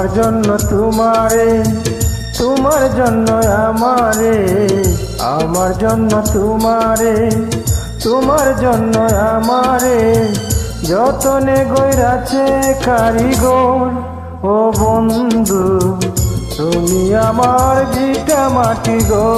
আমার জন্য তোমারে, তোমার জন্য আমারে, আমার জন্য তোমারে, তোমার জন্য আমারে। যতনে গইরাছে কারিগর, ও বন্ধু, তুমি আমার ভিটা মাটি গো।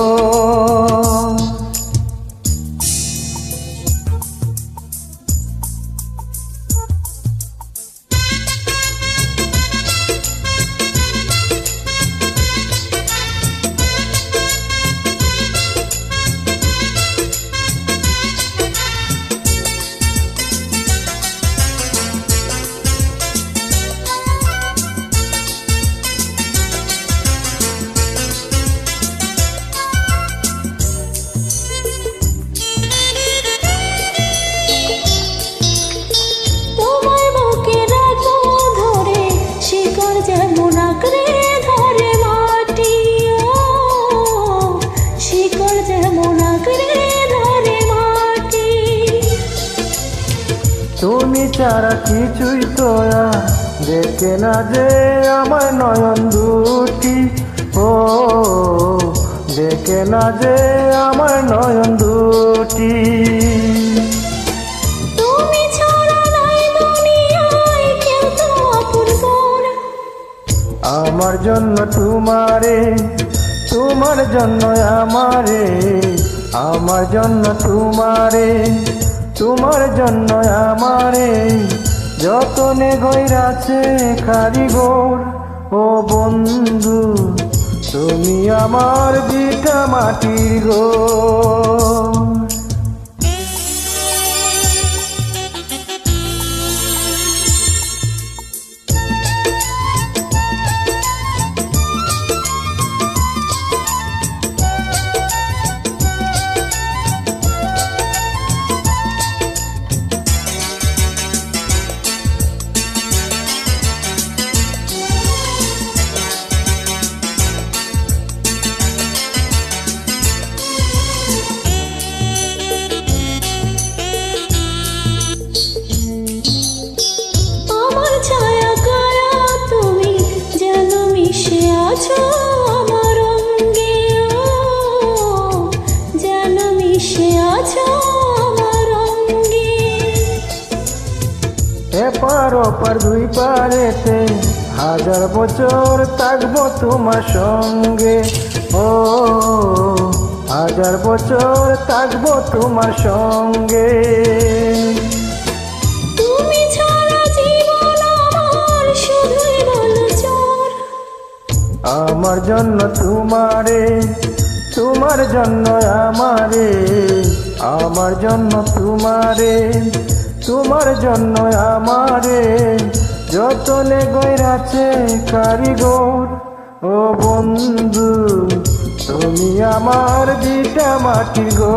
তুমি ছাড়া কিছুই তো আর দেখে না যে আমার নয়ন দুটি। ও দেখে না যে আমার নয়ন দুটি। আমার জন্য তোমারে তোমার জন্য আমারে আমার জন্য তোমারে তোমার জন্য আমারে যত যতনে গইরাছে কারিগর ও বন্ধু তুমি আমার বিটা মাটির গো ওপার দুই পারেতে হাজার বছর থাকব তোমার সঙ্গে। ও হাজার বছর থাকব তোমার সঙ্গে। আমার জন্য তোমারে তোমার জন্য আমারে আমার জন্য তোমারে তোমার জন্য আমারে যতনে গইরাছে কারিগর। ও বন্ধু তুমি আমার দিটা মাটি গো